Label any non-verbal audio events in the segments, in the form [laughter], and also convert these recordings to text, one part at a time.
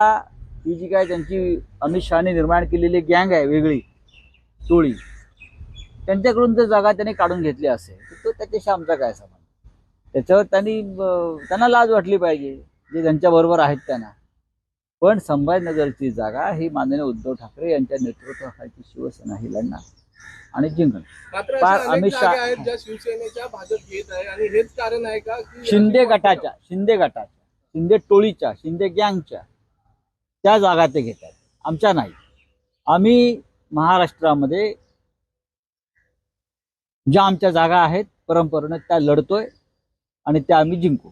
ही जी काय त्यांची अमित शहाने निर्माण केलेली गँग आहे वेगळी टोळी. त्यांच्याकडून जर जागा त्यांनी काढून घेतली असेल तर तो त्याच्याशी आमचा काय संबंध? त्याच्यावर त्यांनी त्यांना लाज वाटली पाहिजे जे त्यांच्याबरोबर आहेत त्यांना. पण संभाजीनगरची जागा ही माननीय उद्धव ठाकरे यांच्या नेतृत्वाखालची शिवसेना ही लढणार. आणि जिंकणार. अमित शहा- शिवसेनेच्या भाजप घेत आहे आणि हेच कारण आहे का की शिंदे गटाच्या शिंदे गटाच्या शिंदे टोळीच्या शिंदे गँगच्या. त्या जागा ते घेतात. आमच्या नाही. आम्ही महाराष्ट्रामध्ये ज्या आमच्या जागा आहेत परंपरेनं त्या लढतोय आणि त्या आम्ही जिंकू.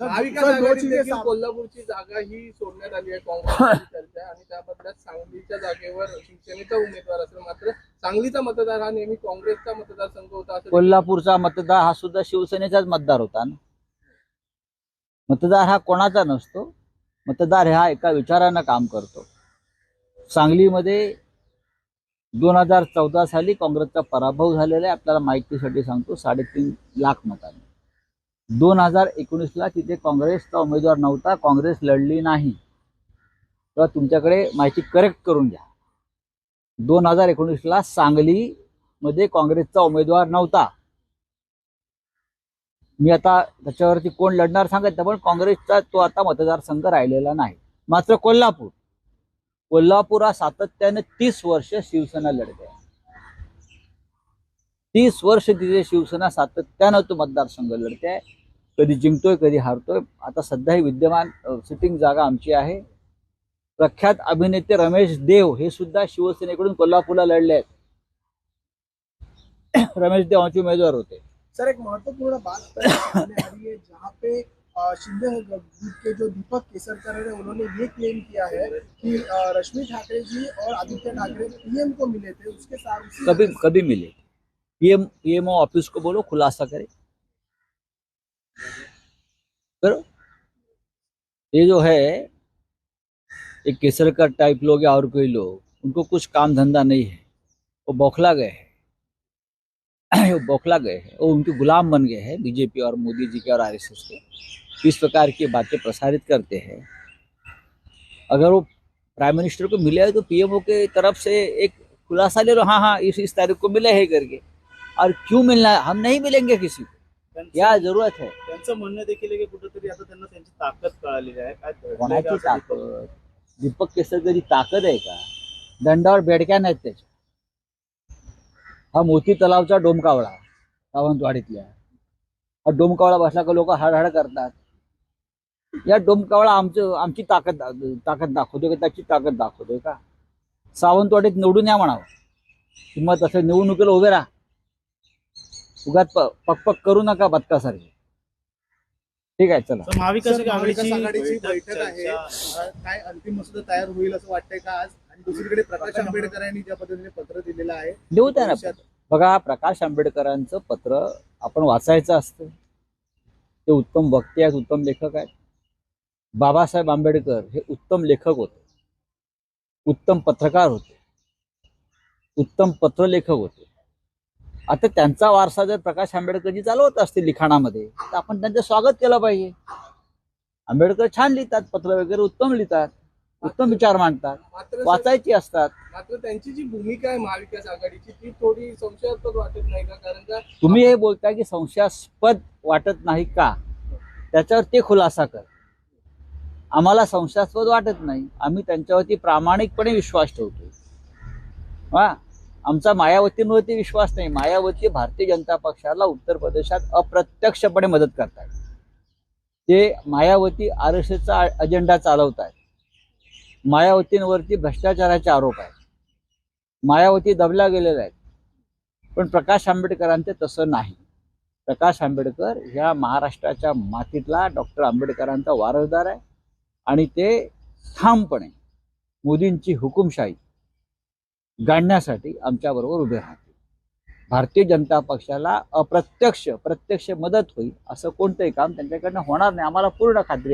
कोल्हापूरची जागा ही सोडण्यात आली आहे काँग्रेसची चर्चा आणि त्याबद्दल सांगलीच्या जागेवर शिवसेनेचा उमेदवार असेल मात्र सांगलीचा मतदार हा नेहमी काँग्रेसचा मतदारसंघ होता कोल्हापूरचा मतदार हा सुद्धा शिवसेनेचाच मतदार होता ना. मतदार हा कोणाचा नसतो मतदार हा एका विचारानं काम करतो. सांगलीमध्ये दोन हजार चौदा साली काँग्रेसचा पराभव झालेला आहे. आपल्याला माहितीसाठी सांगतो साडेतीन लाख मतांनी. दोन हजार एकोणीसला तिथे काँग्रेसचा उमेदवार नव्हता काँग्रेस लढली नाही. तेव्हा तुमच्याकडे माहिती करेक्ट करून घ्या. दोन हजार एकोणीसला सांगलीमध्ये काँग्रेसचा उमेदवार नव्हता. मी आता त्याच्यावरती कोण लढणार सांगत नाही, पण काँग्रेसचा तो आता मतदारसंघ राहिलेला नाही. मात्र कोल्हापूर. कोल्हापूर हा सातत्याने तीस वर्ष शिवसेना लढते. तीस वर्ष तिथे शिवसेना सातत्यानं तो मतदारसंघ लढते. कधी जिंकतोय कधी हारतोय. आता सध्या ही विद्यमान सिटिंग जागा आमची आहे. प्रख्यात अभिनेते रमेश देव हे सुद्धा शिवसेनेकडून कोल्हापूरला लढले आहेत [clears throat] रमेश देव आमचे उमेदवार होते. सर एक महत्वपूर्ण बात आ रही है जहाँ पे शिंदे ग्रुप के जो दीपक केसरकर है उन्होंने ये क्लेम किया है कि रश्मि ठाकरे जी और आदित्य ठाकरे पीएम को मिले थे उसके साथ कभी कभी मिले पीएम पीएमओ ऑफ़िस को बोलो खुलासा करे। करो। ये जो है एक केसरकर टाइप लोग या और कोई लोग उनको कुछ काम धंधा नहीं है। वो बौखला गए हैं। [coughs] वो बौखला गए हैं। वो उनके गुलाम बन गए हैं बीजेपी और मोदी जी के और आरएसएस के। इस प्रकार की बातें प्रसारित करते हैं। अगर वो प्राइम मिनिस्टर को मिले तो पीएमओ के तरफ़ से एक खुलासा ले लो हाँ हाँ इस इस तारीख को मिले है करके। और क्यों मिलना है? हम नहीं मिलेंगे किसी को। त्यांचं या ज़रूरत है? त्यांचं म्हणणं देखील आहे की कुठेतरी आता त्यांना त्यांची ताकद कळालेली आहे? काय कोणाची का असं दीपक- ताकद दीपक केसरकरी ताकद आहे का? दंडावर बेडक्या नाहीत त्याच्या हा मोती तलावचा डोमकावळा सावंतवाडीतल्या. हा डोमकावळा बसला का लोक हाडहाड करतात. या डोमकावळा आमचं आमची ताकद ताकद दाखवतोय का? त्याची ताकद दाखवतोय का? सावंतवाडीत निवडून या म्हणावं. किंमत असं निवडणुकीला उभे राहा. उगाच प- पकपक करू नका बदकासारखे. ठीक आहे चला. महाविकास आघाडीची बैठक आहे. काय अंतिम मसुदा तयार होईल असं वाटतंय का आज? आणि दुसरीकडे प्रकाश आंबेडकर यांनी ज्या पद्धतीने पत्र दिलेलं आहे देऊ त्या ना बघा प्रकाश आंबेडकरांचं पत्र आपण वाचायचं असतं. ते उत्तम वक्ते आहेत उत्तम लेखक आहेत. बाबासाहेब आंबेडकर हे उत्तम लेखक होते. उत्तम पत्रकार होते. उत्तम पत्रलेखक होते. आता त्यांचा वारसा जर प्रकाश आंबेडकरजी चालवत असतील लिखाणामध्ये तर आपण त्यांचं स्वागत केलं पाहिजे. आंबेडकर छान लिहितात पत्र वगैरे उत्तम लिहितात. उत्तम विचार मांडतात वाचायची असतात. मात्र त्यांची जी भूमिका आहे महाविकास आघाडीची ती थोडी संशयास्पद वाटत नाही का? कारण का तुम्ही हे बोलताय की संशयास्पद वाटत नाही का? त्याच्यावर ते खुलासा कर. आम्हाला संशयास्पद वाटत नाही. आम्ही त्यांच्यावरती प्रामाणिकपणे विश्वास ठेवतो हा? आमचा मायावतींवरती विश्वास नाही. मायावती भारतीय जनता पक्षाला उत्तर प्रदेशात अप्रत्यक्षपणे मदत करतात ते मायावती आर एस एसचा अजेंडा चालवत आहेत मायावतींवरती भ्रष्टाचाराचे आरोप आहेत. मायावती दबल्या गेलेल्या आहेत. पण प्रकाश आंबेडकरांचे तसं नाही. प्रकाश आंबेडकर ह्या महाराष्ट्राच्या मातीतला डॉक्टर आंबेडकरांचा वारसदार आहे आणि ते ठामपणे मोदींची हुकुमशाही गाडण्यासाठी आमच्याबरोबर उभे राहतील. भारतीय जनता पक्षाला अप्रत्यक्ष प्रत्यक्ष मदत होईल असं कोणतंही काम त्यांच्याकडनं होणार नाही. आम्हाला पूर्ण खात्री आहे.